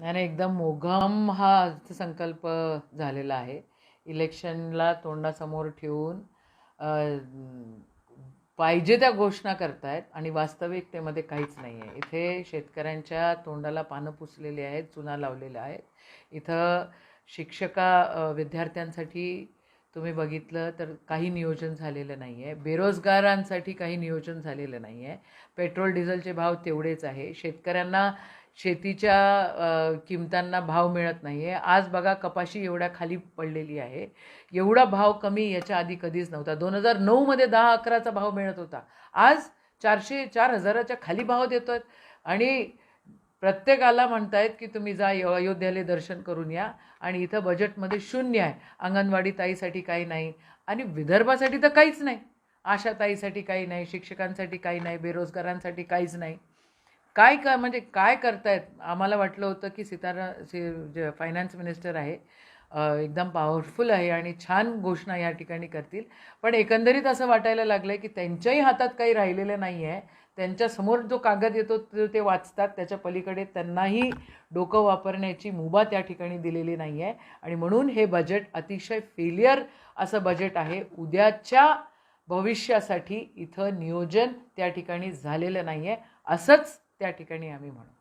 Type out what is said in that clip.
नाही नाही, एकदम मोघम हा अर्थसंकल्प झालेला आहे. इलेक्शनला तोंडासमोर ठेवून पाहिजे त्या घोषणा करतायत आणि वास्तविकतेमध्ये काहीच नाही आहे इथे शेतकऱ्यांच्या तोंडाला पानं पुसलेली आहेत चुना लावलेल्या आहेत. इथं शिक्षका विद्यार्थ्यांसाठी तुम्ही बघितलं तर काही नियोजन झालेलं नाही आहे बेरोजगारांसाठी काही नियोजन झालेलं नाही आहे पेट्रोल डिझेलचे भाव तेवढेच आहे. शेतकऱ्यांना शेतीच्या किमतांना भाव मिळत नाही आहे आज बघा कपाशी एवढ्या खाली पडलेली आहे. एवढा भाव कमी याच्या आधी कधीच नव्हता. दोन हजार नऊमध्ये दहा अकराचा भाव मिळत होता. आज चारशे चार हजाराच्या खाली भाव देतो आहेत आणि प्रत्येकाला म्हणतायत की तुम्ही जा अयोध्याला दर्शन करून या. आणि इथं बजेटमध्ये शून्य आहे. अंगणवाडी ताईसाठी काही नाही. आणि विदर्भासाठी तर काहीच नाही. आशा ताईसाठी काही नाही. शिक्षकांसाठी काही नाही. बेरोजगारांसाठी काहीच नाही. काय का म्हणजे काय करतायत? आम्हाला वाटलं होतं की Sitara C J finance minister आहे एकदम पॉवरफुल आहे आणि छान घोषणा या ठिकाणी करतील. पण एकंदरीत असं वाटायला लागलं आहे की त्यांच्याही हातात काही राहिलेलं नाही आहे त्यांच्यासमोर जो कागद येतो तो ते वाचतात. त्याच्या पलीकडे त्यांनाही डोकं वापरण्याची मुभा त्या ठिकाणी दिलेली नाही आहे आणि म्हणून हे बजेट अतिशय फेलियर असं बजेट आहे. उद्याच्या भविष्यासाठी इथं नियोजन त्या ठिकाणी झालेलं नाही आहे असंच त्या ठिकाणी आम्ही म्हणू.